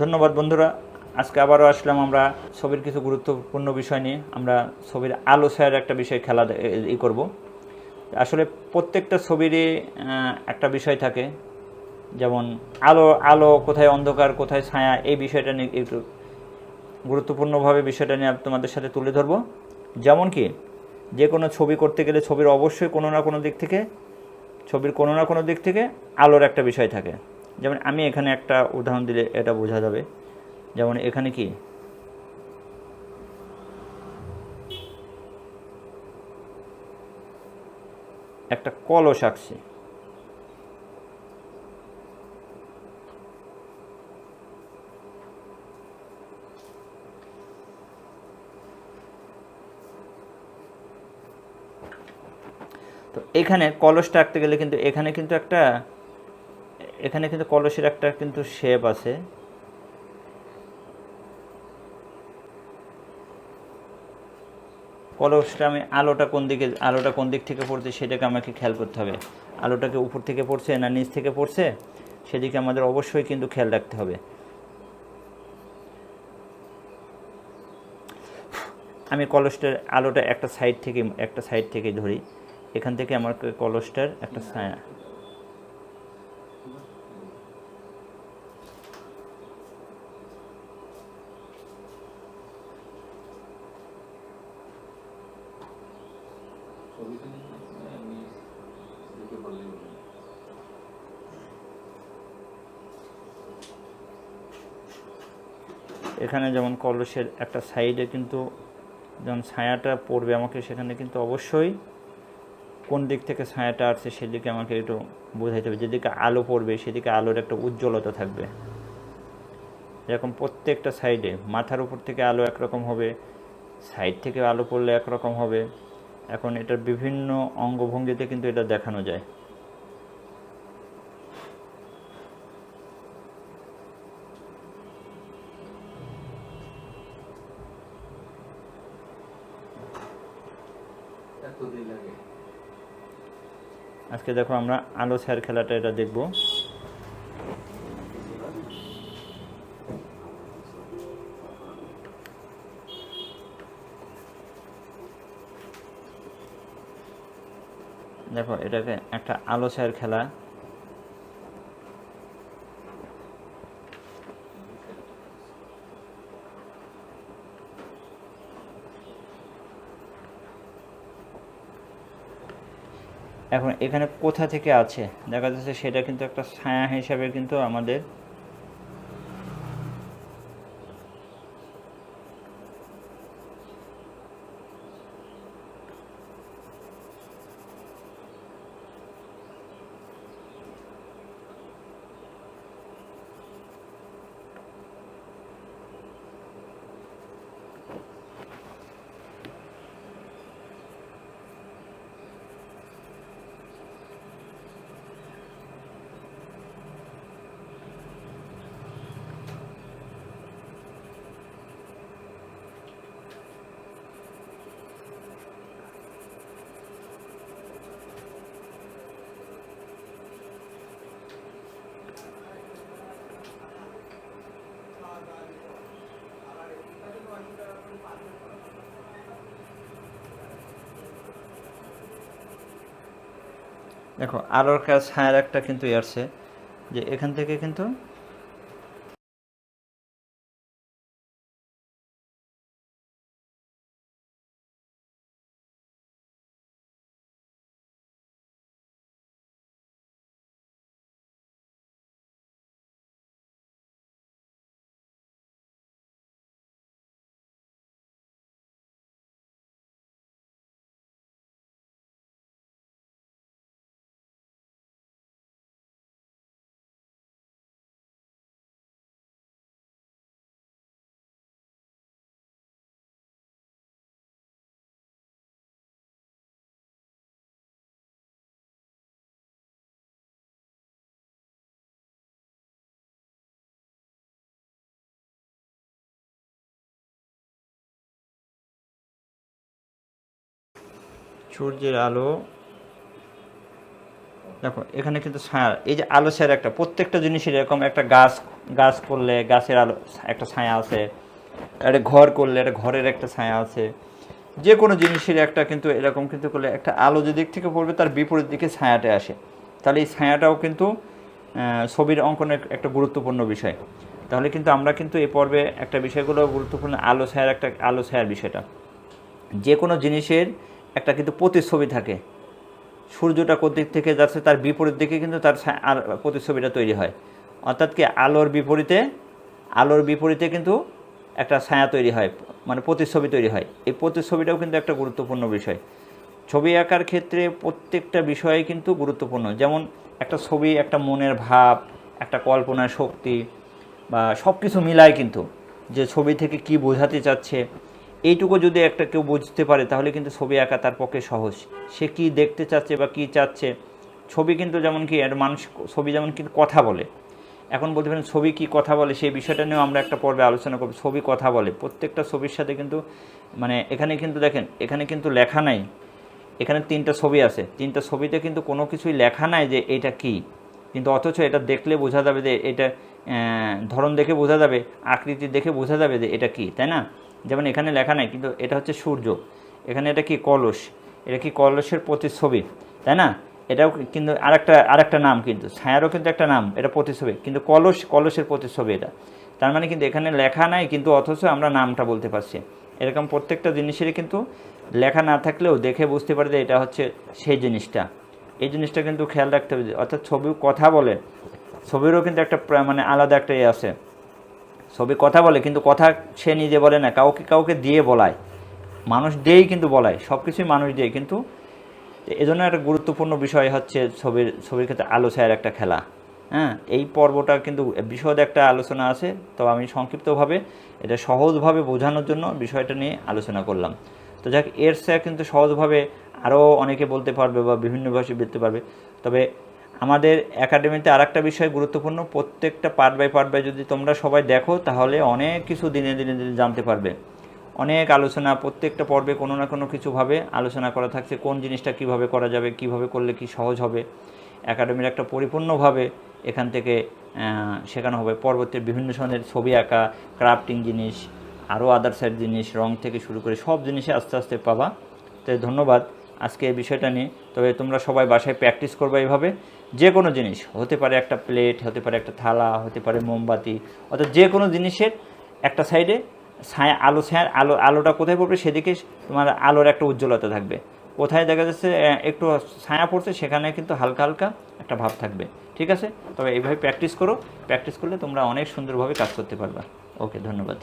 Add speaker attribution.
Speaker 1: ধন্যবাদ বন্ধুরা। আজকে আবারও আসলাম আমরা ছবির কিছু গুরুত্বপূর্ণ বিষয় নিয়ে। আমরা ছবির আলো ছায়ার একটা বিষয় খেলা ই করব। আসলে প্রত্যেকটা ছবিরই একটা বিষয় থাকে। যেমন আলো আলো কোথায় অন্ধকার, কোথায় ছায়া, এই বিষয়টা নিয়ে একটু গুরুত্বপূর্ণভাবে বিষয়টা নিয়ে তোমাদের সাথে তুলে ধরবো। যেমন কি, যে কোনো ছবি করতে গেলে ছবির অবশ্যই কোনো না কোনো দিক থেকে, ছবির কোনো না কোনো দিক থেকে আলোর একটা বিষয় থাকে। যেমন আমি এখানে একটা উদাহরণ দিলে এটা বোঝা যাবে। যেমন এখানে কি? একটা কলস আঁকছি। তো এখানে কলসটা আঁকতে গেলে কিন্তু এখানে কিন্তু একটা এখানে কিন্তু কলসের একটা কিন্তু শেপ আছে। কলসটা আমি আলোটা কোন দিকে, আলোটা কোন দিক থেকে পড়ছে সেটাকে আমাকে খেয়াল করতে হবে। আলোটাকে উপর থেকে পড়ছে না নিচ থেকে পড়ছে, সেদিকে আমাদের অবশ্যই কিন্তু খেয়াল রাখতে হবে। আমি কলসটার আলোটা একটা সাইড থেকে, একটা সাইড থেকে ধরি। এখান থেকে আমার কলসটার একটা এখানে যেমন কলসের একটা সাইডে কিন্তু যেমন ছায়াটা পড়বে আমাকে, সেখানে কিন্তু অবশ্যই কোন দিক থেকে ছায়াটা আসছে সেদিকে আমাকে একটু বোঝাইতে হবে। যেদিকে আলো পড়বে, সেদিকে আলোর একটা উজ্জ্বলতা থাকবে। এরকম প্রত্যেকটা সাইডে মাথার উপর থেকে আলো একরকম হবে, সাইড থেকে আলো পড়লে একরকম হবে। এখন এটার বিভিন্ন অঙ্গভঙ্গিতে কিন্তু এটা দেখানো যায়। আজকে দেখো আমরা আলো ছায়ার খেলাটা এটা দেখব। দেখো এটাকে একটা আলো ছায়ার খেলা। এখন এখানে কোথা থেকে আছে? দেখা যাচ্ছে সেটা কিন্তু একটা ছায়া হিসাবে কিন্তু আমাদের দেখো আলোর কাজ ছায়ার একটা কিন্তু আসছে যে এখান থেকে কিন্তু সূর্যের আলো। দেখো, এখানে কিন্তু ছায়া। এই যে আলো ছায়ার একটা, প্রত্যেকটা জিনিসের এরকম একটা গাছ গাছ করলে গাছের আলো, একটা ছায়া আছে। একটা ঘর করলে একটা ঘরের একটা ছায়া আছে। যে কোনো জিনিসের একটা কিন্তু এরকম কিন্তু করলে একটা আলো যে দিক থেকে পড়বে, তার বিপরীত দিকে ছায়াটা আসে। তাহলে এই ছায়াটাও কিন্তু ছবির অঙ্কনের একটা গুরুত্বপূর্ণ বিষয়। তাহলে কিন্তু আমরা কিন্তু এই পর্বে একটা বিষয়গুলো গুরুত্বপূর্ণ আলো ছায়ার একটা, আলো ছায়ার বিষয়টা। যে কোনো জিনিসের একটা কিন্তু প্রতিচ্ছবি থাকে। সূর্যটা কোদিক থেকে যাচ্ছে তার বিপরীত দিকে কিন্তু তার আর প্রতিচ্ছবিটা তৈরি হয়। অর্থাৎ কি আলোর বিপরীতে আলোর বিপরীতে কিন্তু একটা ছায়া তৈরি হয় মানে প্রতিচ্ছবি তৈরি হয়। এই প্রতিচ্ছবিটাও কিন্তু একটা গুরুত্বপূর্ণ বিষয়। ছবি আঁকার ক্ষেত্রে প্রত্যেকটা বিষয়ে কিন্তু গুরুত্বপূর্ণ। যেমন একটা ছবি, একটা মনের ভাব, একটা কল্পনার শক্তি বা সব কিছু মিলায় কিন্তু যে ছবি থেকে কি বোঝাতে চাচ্ছে এইটুকু যদি একটা কেউ বুঝতে পারে, তাহলে কিন্তু ছবি আঁকা তার পক্ষে সহজ। সে কি দেখতে চাচ্ছে বা কি চাচ্ছে, ছবি কিন্তু যেমন কি মানুষ, ছবি যেমন কিন্তু কথা বলে। এখন বলতে পারেন ছবি কি কথা বলে, সেই বিষয়টা নিয়েও আমরা একটা পর্বে আলোচনা করব, ছবি কথা বলে। প্রত্যেকটা ছবির সাথে কিন্তু মানে এখানে কিন্তু দেখেন, এখানে কিন্তু লেখা নাই। এখানে তিনটা ছবি আছে। তিনটা ছবিতে কিন্তু কোনো কিছুই লেখা নাই যে এটা কি। কিন্তু অথচ এটা দেখলে বোঝা যাবে যে এটা ধরন দেখে বোঝা যাবে, আকৃতি দেখে বোঝা যাবে যে এটা কি, তাই না? যেমন এখানে লেখা নাই, কিন্তু এটা হচ্ছে সূর্য। এখানে এটা কি? কলস। এটা কি কলসের প্রতিচ্ছবি, তাই না? এটাও কিন্তু আরেকটা আরেকটা নাম কিন্তু, ছায়ারও কিন্তু একটা নাম, এটা প্রতিচ্ছবি। কিন্তু কলস, কলসের প্রতিচ্ছবি এটা। তার মানে কিন্তু এখানে লেখা নাই, কিন্তু অথচ আমরা নামটা বলতে পারছি। এরকম প্রত্যেকটা জিনিসেরই কিন্তু লেখা না থাকলেও দেখে বুঝতে পারে যে এটা হচ্ছে সেই জিনিসটা। এই জিনিসটা কিন্তু খেয়াল রাখতে হবে, অর্থাৎ ছবি কথা বলে। ছবিরও কিন্তু একটা মানে আলাদা একটা ইয়ে আছে। ছবি কথা বলে, কিন্তু কথা সে নিজে বলে না, কাউকে কাউকে দিয়ে বলায়। মানুষ দিয়েই কিন্তু বলায় সব কিছুই মানুষ দিয়ে, কিন্তু এজন্য একটা গুরুত্বপূর্ণ বিষয় হচ্ছে ছবির ছবির ক্ষেত্রে আলো ছায়ার একটা খেলা। হ্যাঁ এই পর্বটা কিন্তু বিশদ একটা আলোচনা আছে, তো আমি সংক্ষিপ্তভাবে এটা সহজভাবে বোঝানোর জন্য বিষয়টা নিয়ে আলোচনা করলাম। তো যাক, এর স্যার কিন্তু সহজভাবে আরও অনেকে বলতে পারবে বা বিভিন্ন ভাষায় বলতে পারবে। তবে আমাদের একাডেমিতে আর একটা বিষয় গুরুত্বপূর্ণ, প্রত্যেকটা পার্ট বাই পার্ট বাই যদি তোমরা সবাই দেখো, তাহলে অনেক কিছু দিনে দিনে দিনে জানতে পারবে। অনেক আলোচনা, প্রত্যেকটা পর্বে কোনো না কোনো কিছুভাবে আলোচনা করা থাকছে, কোন জিনিসটা কীভাবে করা যাবে, কীভাবে করলে কি সহজ হবে। একাডেমির একটা পরিপূর্ণভাবে এখান থেকে শেখানো হবে। পর্বতের বিভিন্ন ধরনের ছবি আঁকা ক্রাফটিং জিনিস আরও আদার সাইড জিনিস, রং থেকে শুরু করে সব জিনিসে আস্তে আস্তে পাবা। তো ধন্যবাদ আজকে এই বিষয়টা নিয়ে। তবে তোমরা সবাই বাসায় প্র্যাকটিস করবে এইভাবে। যে কোনো জিনিস, হতে পারে একটা প্লেট হতে পারে একটা থালা, হতে পারে মোমবাতি, অর্থাৎ যে কোনো জিনিসের একটা সাইডে ছায়া, আলো ছায়ার আলো, আলোটা কোথায় পড়বে? সেদিকে তোমার আলোর একটা উজ্জ্বলতা থাকবে। কোথায় দেখা যাচ্ছে একটু ছায়া পড়ছে, সেখানে কিন্তু হালকা হালকা একটা ভাব থাকবে। ঠিক আছে? তবে এইভাবে প্র্যাকটিস করো। প্র্যাকটিস করলে তোমরা অনেক সুন্দরভাবে কাজ করতে পারবে। ওকে ধন্যবাদ।